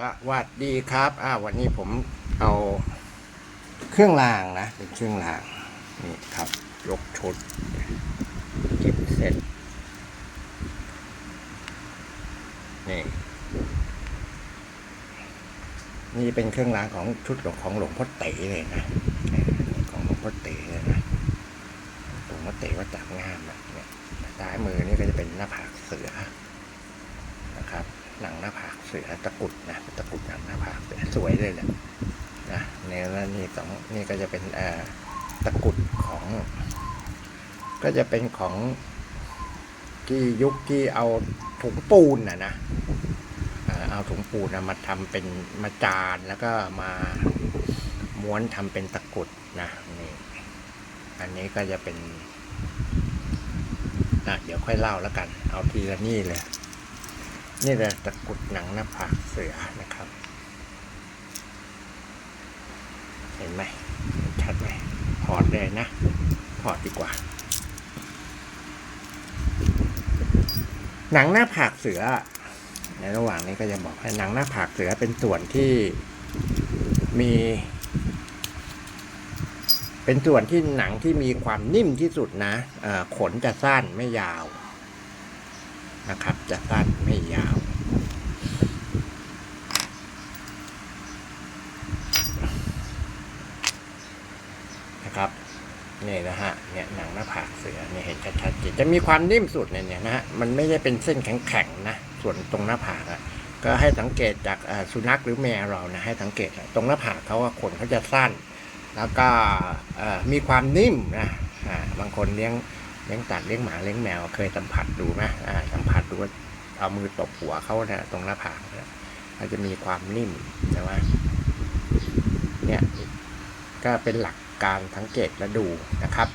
สวัสดีครับอ่าวันนี้ผมเอาเครื่องรางนะ เป็นเครื่องรางนี่ครับ ยกชุดเกิบเสร็จ นี่ นี่เป็นเครื่องรางของชุดของหลวงพ่อเต๋เลยนะของหลวงพ่อเต๋เลยนะหลวงพ่อเต๋ว่าจับงามนะเนี่ยซ้ายมือนี่ก็จะเป็นหน้าผากเสือนะครับ หนังหน้าผากเสือตะกุดนะตะกุดหนังหน้าผากเสือสวยเลยแหละนะเนี่ยแล้วนี่สองนี่ก็จะเป็นอ่อตะกุดของ ก็จะเป็นของที่ยุคที่เอาถุงปูนนะนะเอาถุงปูนมาทำเป็นมาจานแล้วก็มาม้วนทำเป็นตะกุดนะนี่อันนี้ก็จะเป็นอะเดี๋ยวค่อยเล่าแล้วกัน เอาทีละนี่เลย นี่แหละตะกุดหนังหน้าผากเสือนะครับ เห็นไหมชัดไหมถอดเลยนะถอดดีกว่า หนังหน้าผากเสือ ในระหว่างนี้ก็จะบอกให้หนังหน้าผากเสือเป็นส่วนที่มี เป็นส่วนที่หนังที่มีความนิ่มที่สุดนะขนจะสั้นไม่ยาว นะครับ จะสั้นไม่ยาว นะครับนี่นะฮะเนี่ยหนังหน้าผากเสือเนี่ยเห็นชัดๆเจนจะมีความนิ่มสุดเนี่ยนะฮะมันไม่ใช่เป็นเส้นแข็งๆนะส่วนตรงหน้าผากอะก็ให้สังเกตจากสุนัขหรือแมวเรานะให้สังเกตตรงหน้าผากเขาว่าขนเขาจะสั้น แล้วก็มีความนิ่มนะบางคนเลี้ยงเลี้ยงสัตว์เลี้ยงหมาเลี้ยงแมวเคยสัมผัสดูไหม อ่าสัมผัสดูว่าเอามือตบหัวเขาเนี่ยตรงหน้าผากเนี่ยเขาจะมีความนิ่มใช่ไหมเนี่ยก็เป็นหลักการสังเกตและดูนะครับ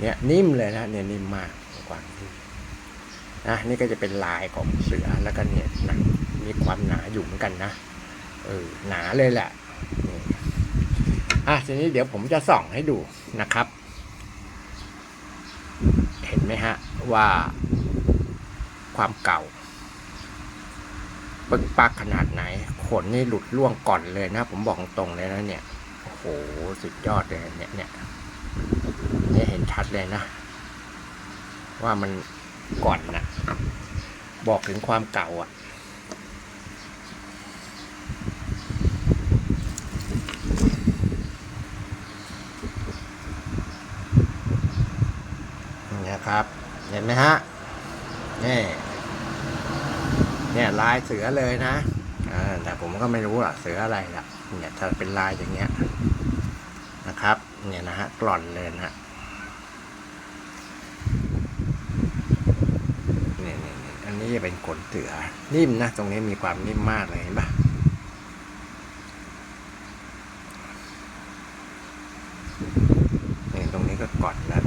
เนี่ยนิ่มเลยนะเนี่ยนิ่มมากกว่าที่นะนี่ก็จะเป็นลายของเสือแล้วก็เนี่ยหนังมีความหนาอยู่เหมือนกันนะเออหนาเลยแหละอะทีนี้เดี๋ยวผมจะส่องให้ดูนะครับ เห็นไหมฮะว่า ความเก่าปึกปักขนาดไหน ขนนี่หลุดล่วงก่อนเลยนะ ผมบอกตรงเลยนะเนี่ย โอ้โห สุดยอดเลยเนี่ยเนี่ยเนี่ยเห็นชัดเลยนะ ว่ามันก่อนนะบอกถึงความเก่าอะนี่นะครับ เห็นไหมฮะนี่ เนี่ยลายเสือเลยนะแต่ผมก็ไม่รู้อะเสืออะไรล่ะเนี่ยถ้าเป็นลายอย่างเงี้ยนะครับ เนี่ยนะฮะกล่อนเลยนะเนี่ยเนี่ยเนี่ยอันนี้จะเป็นขนเสือนิ่มนะ ตรงนี้มีความนิ่มมากเลยเห็นปะเนี่ยตรงนี้ก็ก่อนแล้ว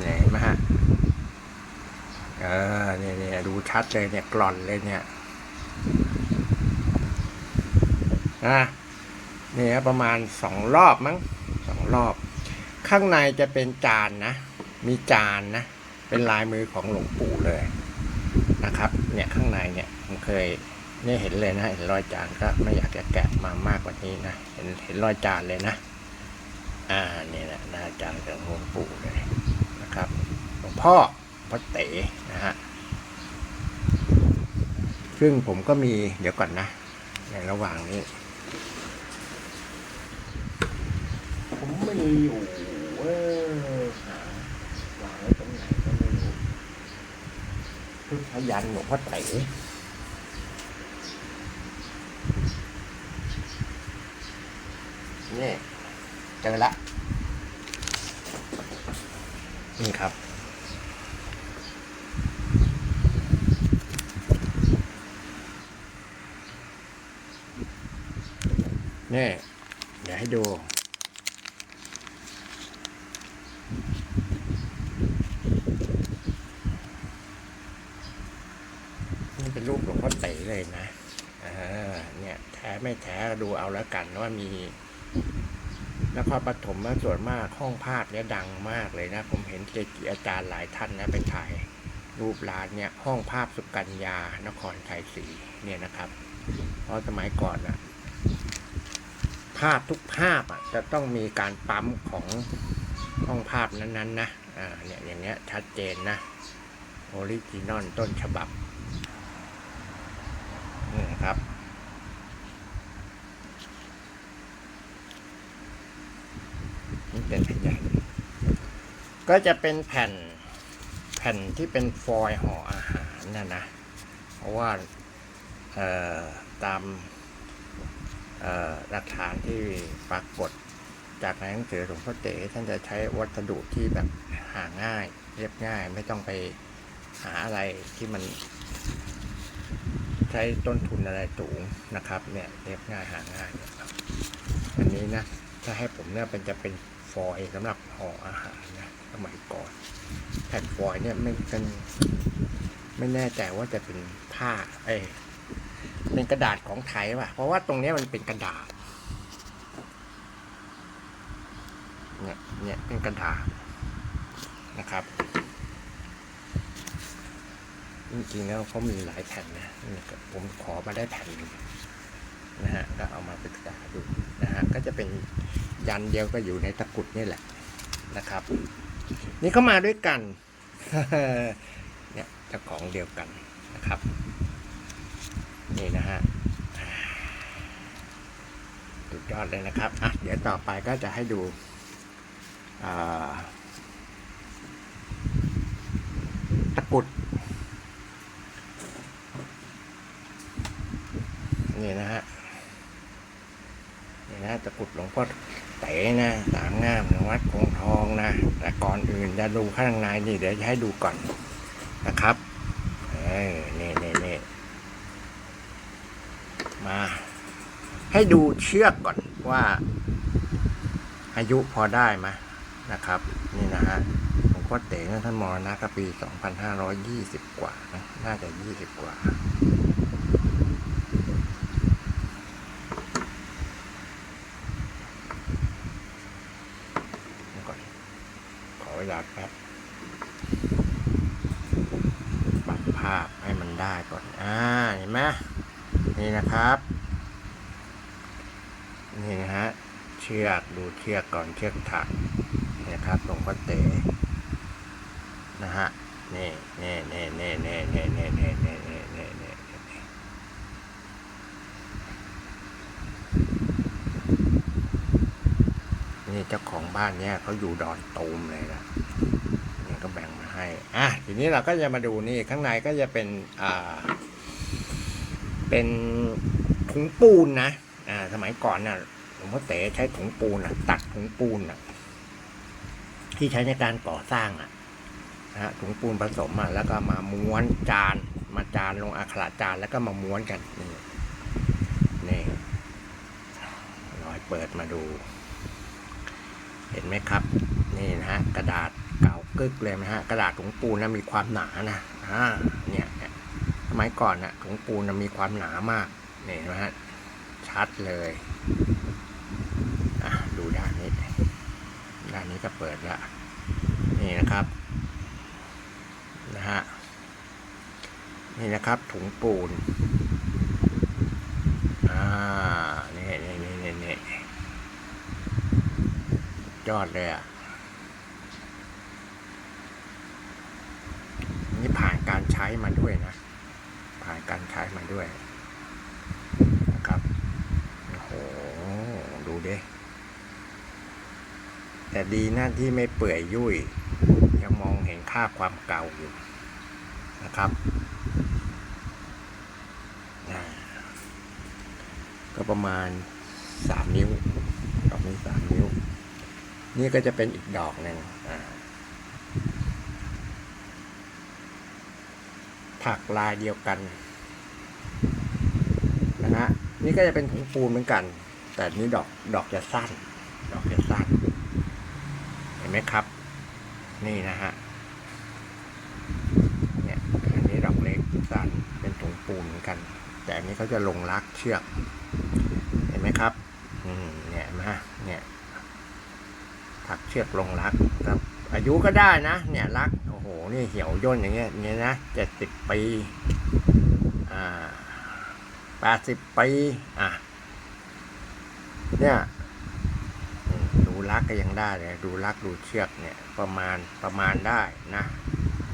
เนี่ยเห็นไหมฮะ เออเนี่ยเนี่ยดู ชัดเลยเนี่ยกล่อนเลยเนี่ยนะเนี่ยประมาณสองรอบมั้งสองรอบ ข้างในจะเป็นจานนะ มีจานนะ เป็นลายมือของหลวงปู่เลยนะครับ เนี่ยข้างในเนี่ยผมเคยเนี่ยเห็นเลยนะเห็นรอยจานก็ไม่อยากจะแกะมามากกว่านี้นะเห็นเห็นรอยจานเลยนะ อ่าเนี่ยนะหน้าจานของหลวงปู่เลยนะครับหลวงพ่อพ่อเต๋นะฮะ ซึ่งผมก็มีเดี๋ยวก่อนนะ ในระหว่างนี้ ผมไมีอยู่เออหาวางไว้ตรงไหนก็ไม่รู้พุทธยันหลวงพ่อเต๋นี่เจอละนี่ครับ นี่เดี๋ยวให้ดู นี่เป็นรูปหลวงพ่อเต๋เลยนะเออเนี่ยแท้ไม่แท้ดูเอาแล้วกันว่ามีนครปฐมมาส่วนมากห้องภาพเนี่ยดังมากเลยนะ ผมเห็นเกจิอาจารย์หลายท่านนะไปถ่ายรูปร้านเนี่ยห้องภาพสุกัญญา นครชัยศรีเนี่ยนะครับ เพราะสมัยก่อนอะ ภาพทุกภาพอะจะต้องมีการปั๊มของห้องภาพนั้นๆนะอ่าเนี่ยอย่างเงี้ยชัดเจนนะออริจินอลต้นฉบับนี่ครับ นี่เป็นแผ่นใหญ่ก็จะเป็นแผ่นแผ่นที่เป็นฟอยล์ห่ออาหารนะนะ เพราะว่า เอ่อ ตาม หลักฐานที่ปรากฏ จากในหนังสือหลวงพ่อเต๋ท่านจะใช้วัสดุที่แบบหาง่าย เรียบง่ายไม่ต้องไปหาอะไรที่มัน ใช้ต้นทุนอะไรสูงนะครับ เนี่ยเรียบง่ายหาง่ายเนี่ยครับอันนี้นะถ้าให้ผมเนี่ยเป็นจะเป็นฟอยสำหรับห่ออาหารนะสมัยก่อนแผ่นฟอยเนี่ยไม่เป็นไม่แน่ใจว่าจะเป็นผ้าเอ้ เป็นกระดาษของไทยป่ะ เพราะว่าตรงนี้มันเป็นกระดาษ เนี่ย เนี่ยเป็นกระดาษนะครับ จริงๆแล้วเขามีหลายแผ่นนะผมขอมาได้แผ่นนึงนะฮะ ก็เอามาศึกษาดูนะฮะ ก็จะเป็นยันเดียวก็อยู่ในตะกรุดนี่แหละนะครับ นี่เขามาด้วยกันเนี่ยเจ้าของเดียวกันนะครับ นี่นะฮะสุดยอดเลยนะครับอะเดี๋ยวต่อไปก็จะให้ดูตะกุดนี่นะฮะนี่นะตะกุดหลวงพ่อเต๋นะสามงามวัดคงทองนะแต่ก่อนอื่นจะดูข้างในนี่เดี๋ยวจะให้ดูก่อนนะครับ เออนี่นี่นี่มา ให้ดูเชือกก่อนว่า อายุพอได้ไหมนะครับ นี่นะฮะหลวงพ่อเต๋นท่านมรณะก็ปี 2520 กว่านะน่าจะ 20 กว่า เดี๋ยวก่อนขอเวลาแป๊บ ปรับภาพให้มันได้ก่อน อ่า เห็นไหมนี่นะครับ นี่นะฮะ เชือกดูเชือกก่อนเชือกถักนี่นะครับหลวงพ่อเต๋นะฮะนี่นี่นี่นี่นี่นี่นี่นี่นี่นี่นี่นี่นี่นี่เจ้าของบ้านเนี่ยเขาอยู่ดอนตูมเลยนะเนี่ยก็แบ่งมาให้อะทีนี้เราก็จะมาดูนี่ข้างในก็จะเป็นอ่าเป็นถุงปูนนะอ่าสมัยก่อนน่ะ งพ่อเต๋ใช้ถุงปูนอะ ตัดถุงปูนอะ ที่ใช้ในการก่อสร้างอะนะฮะถุงปูนผสมอะแล้วก็มาม้วนจาน มาจานลงอักขระจานแล้วก็มาม้วนกันนี่นี่ลอยเปิดมาดู เห็นไหมครับ นี่นะฮะกระดาษเก่ากึกเลยนะฮะกระดาษถุงปูนนะมีความหนานะอ่าเนี่ยสมัยก่อนนะถุงปูนนะมีความหนามากนี่นไหมฮะชัดเลย ดูด้านนี้ ด้านนี้ก็เปิดละ นี่นะครับนะฮะนี่นะครับถุงปูน อ่า นี่นี่นี่นี่นี่ยอดเลยอะ นี่ผ่านการใช้มาด้วยนะ ผ่านการใช้มาด้วยนะครับ โอ้โห ดูดิแต่ดีหนะที่ไม่เปื่อยยุ่ยยังมองเห็นค่าความเก่าอยู่นะครับ ก็ประมาณสามนิ้วดอกนี้สามนิ้ว นี่ก็จะเป็นอีกดอกหนึ่งถักลายเดียวกันนะฮะนี่ก็จะเป็นถุงปูนเหมือนกัน แต่นี่ดอกดอกจะสั้น ดอกจะสั้น เห็นไหมครับ นี่นะฮะเนี่ยอันนี้ดอกเล็กสั้นเป็นถุงปูนเหมือนกัน แต่อันนี้เขาจะลงรักเชือก เห็นไหมครับอืมเนี่ยนไหมฮะเนี่ย ถักเชือกลงรักครับ อายุก็ได้นะ เนี่ยรักโอ้โหนี่เหี่ยวย่นอย่างเงี้ยเงี้ยนะเจ็ดสิบปี อ่าแปดสิบปี อะ เนี่ยดูลักก็ยังได้เลยดูลักดูเชือกเนี่ยประมาณประมาณได้นะ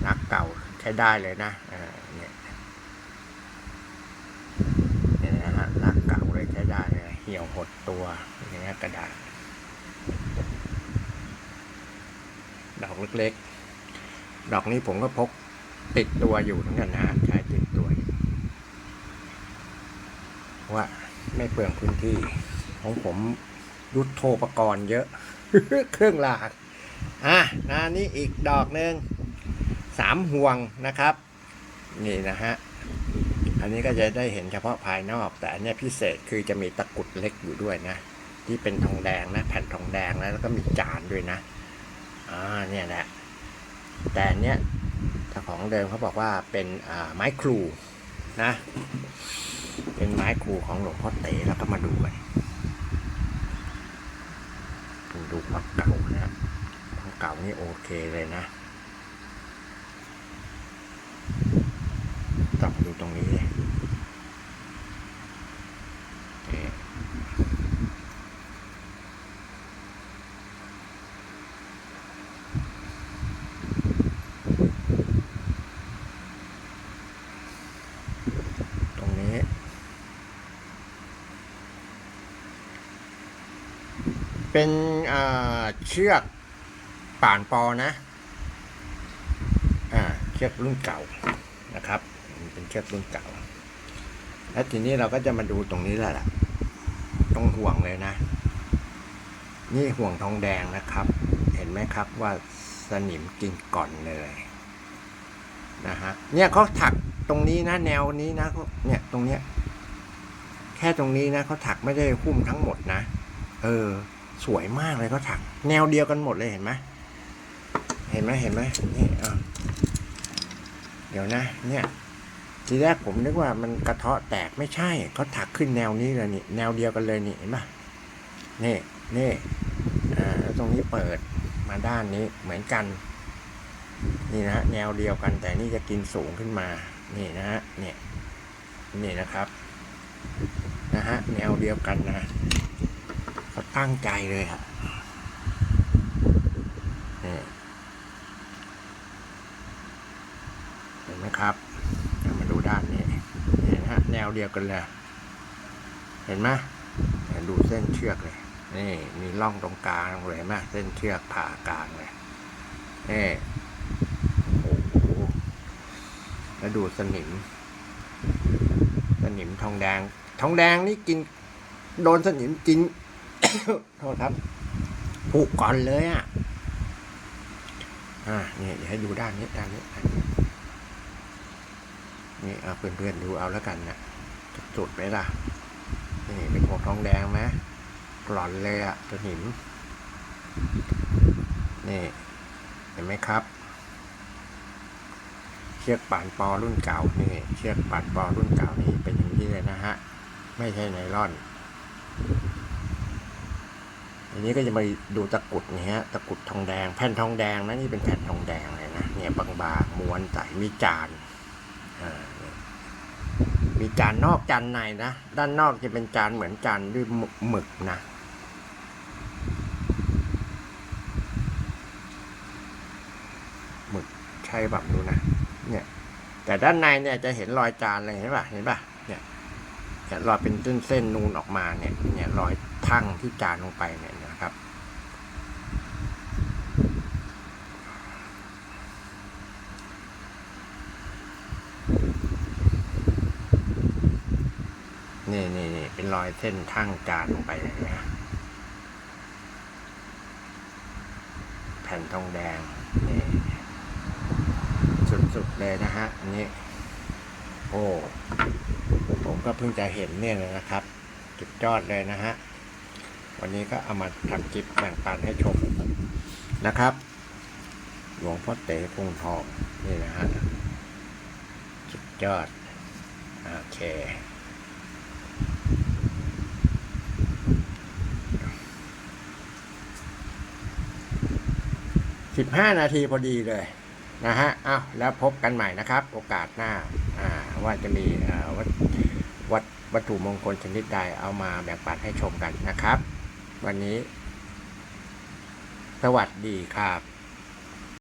ลักเก่าใช้ได้เลยนะเนี่ยเนี่ยนะฮะลักเก่าเลยใช้ได้เลยเหี่ยวหดตัวอย่างเงี้ยกระดาษดอกเล็กๆ ดอกนี้ผมก็พกติดตัวอยู่เหมือนกันนะใช้ติดตัวว่าไม่เปลืองพื้นที่ ของผมยุทโธปกรณ์เยอะ เครื่องรางอะนะนี่อีกดอกหนึ่งสามห่วงนะครับ นี่นะฮะ อันนี้ก็จะได้เห็นเฉพาะภายนอก แต่อันนี้พิเศษคือจะมีตะกุดเล็กอยู่ด้วยนะ ที่เป็นทองแดงนะ แผ่นทองแดงนะแล้วก็มีจานด้วยนะอ่าเนี่ยแหละแต่อันเนี้ยเจ้าของเดิมเขาบอกว่าเป็นอ่าไม้ครูนะ เป็นไม้ครูของหลวงพ่อเต๋แล้วก็มาดูกัน ดูความเก่านะความเก่านี่โอเคเลยนะต้องดูตรงนี้เลย เป็นเชือกป่านปอนะอเชือกรุ่นเก่านะครับ เป็นเชือกรุ่นเก่า แล้วทีนี้เราก็จะมาดูตรงนี้แหละล่ะตรงห่วงเลยนะ นี่ห่วงทองแดงนะครับ เห็นไหมครับว่าสนิมกินก่อนเลยนะฮะเนี่ยเขาถักตรงนี้นะแนวนี้นะเขาเนี่ยตรงเนี้ยแค่ตรงนี้นะเขาถักไม่ได้หุ้มทั้งหมดนะ เออ สวยมากเลยเขาถักแนวเดียวกันหมดเลยเห็นไหมเห็นไหมเห็นไหมนี่อะเดี๋ยวนะ เนี่ย ทีแรกผมนึกว่ามันกระเทาะแตกไม่ใช่เขาถักขึ้นแนวนี้เลยนี่ แนวเดียวกันเลยนี่เห็นปะนี่นี่อ่าแล้วตรงนี้เปิดมาด้านนี้เหมือนกัน นี่นะแนวเดียวกันแต่นี่จะกินสูงขึ้นมา นี่นะฮะเนี่ยนี่นะครับนะฮะแนวเดียวกันนะ ตั้งใจเลยครับนี่เห็นไหมครับมาดูด้านนี้นี่นะฮะแนวเดียวกันเลย เห็นไหมดูเส้นเชือกเลย นี่มีร่องตรงกลางเลยนไหมเส้นเชือกผ่ากลางเลยนี่โอ้โหแล้วดูสนิม สนิมทองแดง ทองแดงนี่กิน โดนสนิมกิน โทษครับผูกก่อนเลยอะ อ่าเนี่ยเดี๋ยวให้ดูด้านนี้ด้านนี้ด้านนี้นี่เอาเพื่อนๆดูเอาแล้วกันนะจุดไหมล่ะ นี่เป็นหัวทองแดงไหมหลอนเลยอะสนิมนี่เห็นไหมครับ เชือกป่านปอรุ่นเก่านี่เชือกป่านปอรุ่นเก่านี่เป็นอย่างนี้เลยนะฮะ ไม่ใช่ไนล่อน อันนี้ก็จะมาดูตะกุดนี่ฮะตะกุดทองแดง แผ่นทองแดงนะนี่เป็นแผ่นทองแดงเลยนะเนี่ยบางๆม้วนใสมีจานมีจานนอกจานในนะด้านนอกจะเป็นจานเหมือนจานด้วยหมึกนะหมึกใช่แบบดูนะเนี่ย แต่ด้านในเนี่ยจะเห็นรอยจานเลยเห็นป่ะเห็นป่ะเนี่ยเนี่ยรอยเป็นเส้นๆนูนออกมาเนี่ย เนี่ยรอย ทั่งที่จานลงไปเนี่ยนะครับ นี่นี่นี่เป็นรอยเส้นทั่งจานลงไปเลยนะแผ่นทองแดงนี่สุดๆเลยนะฮะอันนี้โอ้ผมก็เพิ่งจะเห็นเนี่ยเลยนะครับ จุดยอดเลยนะฮะ วันนี้ก็เอามาทำคลิปแบ่งปันให้ชมนะครับ หลวงพ่อเต๋พุงทองนี่นะฮะสุดยอด โอเค สิบห้านาทีพอดีเลยนะฮะอ้าวแล้วพบกันใหม่นะครับ โอกาสหน้า อ่า ว่าจะมีวัดวัตถุมงคลชนิดใดเอามาแบ่งปันให้ชมกันนะครับ วันนี้ สวัสดีครับ